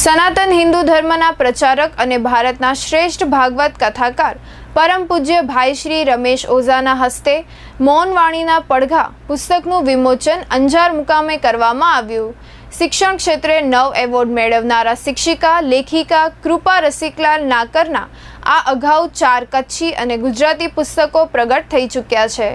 સનાતન હિન્દુ ધર્મના પ્રચારક અને ભારતના શ્રેષ્ઠ ભાગવત કથાકાર પરમ પૂજ્ય ભાઈ શ્રી રમેશ ઓઝાના હસ્તે મૌનવાણીના પડઘા પુસ્તકનું વિમોચન અંજાર મુકામે કરવામાં આવ્યું. શિક્ષણ ક્ષેત્રે નવ એવોર્ડ મેળવનારા શિક્ષિકા, લેખિકા, કૃપા રસિકલાલ નાકરના આ અગાઉ ચાર કચ્છી અને ગુજરાતી પુસ્તકો પ્રગટ થઈ ચૂક્યા છે.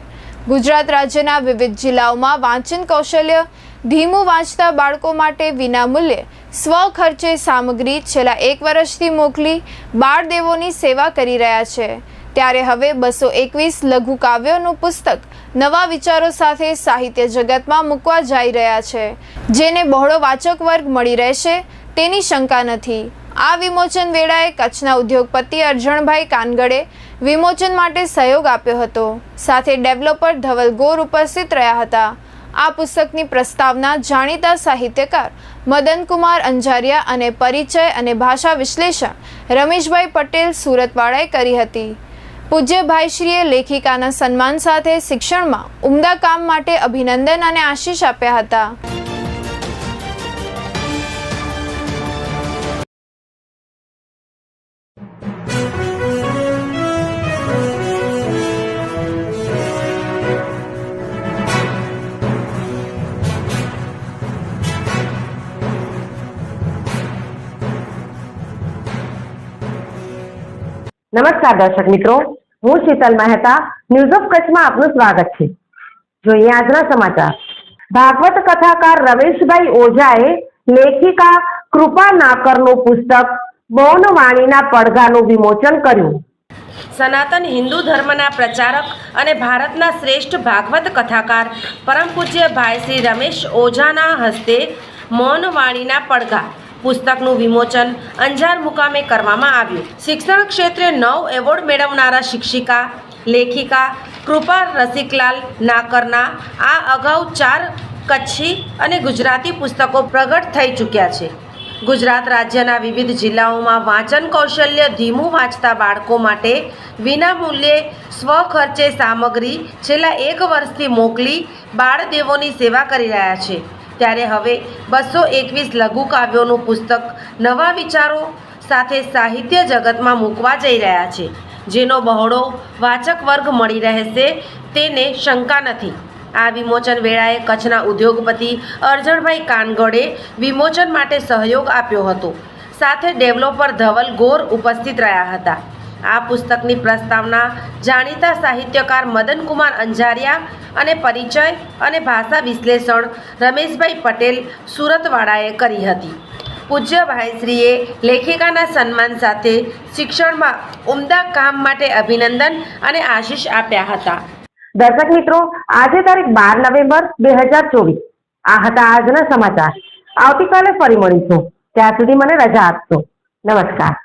ગુજરાત રાજ્યના વિવિધ જિલ્લાઓમાં વાંચન કૌશલ્ય ધીમું વાંચતા બાળકો માટે વિનામૂલ્યે સ્વ ખર્ચે સામગ્રી છેલ્લા એક વર્ષથી મોકલી બાળદેવોની સેવા કરી રહ્યા છે. ત્યારે હવે બસો એકવીસ લઘુ કાવ્યોનું પુસ્તક નવા વિચારો સાથે સાહિત્ય જગતમાં મૂકવા જઈ રહ્યા છે. જેને બહોળો વાચક વર્ગ મળી રહેશે તેની શંકા નથી. આ વિમોચન વેળાએ કચ્છના ઉદ્યોગપતિ અરજણભાઈ કાનગડે વિમોચન માટે સહયોગ આપ્યો હતો. સાથે ડેવલપર ધવલ ગોર ઉપસ્થિત રહ્યા હતા. આ પુસ્તકની પ્રસ્તાવના જાણીતા સાહિત્યકાર મદનકુમાર અંજારિયા અને પરિચય અને ભાષા વિશ્લેષણ રમેશભાઈ પટેલ સુરતવાળાએ કરી હતી. પૂજ્ય ભાઈશ્રીએ લેખિકાના સન્માન સાથે શિક્ષણમાં ઉમદા કામ માટે અભિનંદન અને આશીષ આપ્યા હતા. નમસ્કાર દર્શક મિત્રો, હું શીતલ મહેતા ન્યૂઝ ઓફ કચ્છમાં આપનું સ્વાગત છે. જોઈએ આજના સમાચાર. ભાગવત કથાકાર રમેશભાઈ ઓઝાએ લેખિકા કૃપા નાકરનું પુસ્તક મૌન વાણીના પડઘાનું વિમોચન કર્યું. સનાતન હિન્દુ ધર્મના પ્રચારક અને ભારતના શ્રેષ્ઠ ભાગવત કથાકાર પરમ પૂજ્ય ભાઈ શ્રી રમેશ ઓઝાના હસ્તે મૌનવાણીના પડઘા પુસ્તકનું વિમોચન અંજાર મુકામે કરવામાં આવ્યું. શિક્ષણ ક્ષેત્રે નવ એવોર્ડ મેળવનારા શિક્ષિકા, લેખિકા કૃપા રસિકલાલ નાકરના આ અગાઉ ચાર કચ્છી અને ગુજરાતી પુસ્તકો પ્રગટ થઈ ચૂક્યા છે. ગુજરાત રાજ્યના વિવિધ જિલ્લાઓમાં વાંચન કૌશલ્ય ધીમું વાંચતા બાળકો માટે વિનામૂલ્યે સ્વખર્ચે સામગ્રી છેલ્લા એક વર્ષથી મોકલી બાળદેવોની સેવા કરી રહ્યા છે. ત્યારે હવે બસો એકવીસ લઘુ કાવ્યોનું પુસ્તક નવા વિચારો સાથે સાહિત્ય જગતમાં મૂકવા જઈ રહ્યા છે. જેનો બહોળો વાચક વર્ગ મળી રહેશે તેને શંકા નથી. આ વિમોચન વેળાએ કચ્છના ઉદ્યોગપતિ અરજણભાઈ કાનગડે વિમોચન માટે સહયોગ આપ્યો હતો. સાથે ડેવલપર ધવલ ગોર ઉપસ્થિત રહ્યા હતા. આ પુસ્તકની પ્રસ્તાવના જાણીતા સાહિત્યકાર મદનકુમાર અંજારિયા અને પરિચય અને ભાષા વિશ્લેષણ રમેશભાઈ પટેલ સુરતવાળાએ કરી હતી. પૂજ્ય ભાઈશ્રીએ લેખિકાના સન્માન સાથે શિક્ષણમાં ઉમદા કામ માટે અભિનંદન અને આશીષ આપ્યા હતા. દર્શક મિત્રો, આજે તારીખ બાર નવેમ્બર બે હજાર ચોવીસ. આ હતા આજના સમાચાર. આવતીકાલે ફરી મળીશું. ત્યાં સુધી મને રજા આપશો. નમસ્કાર.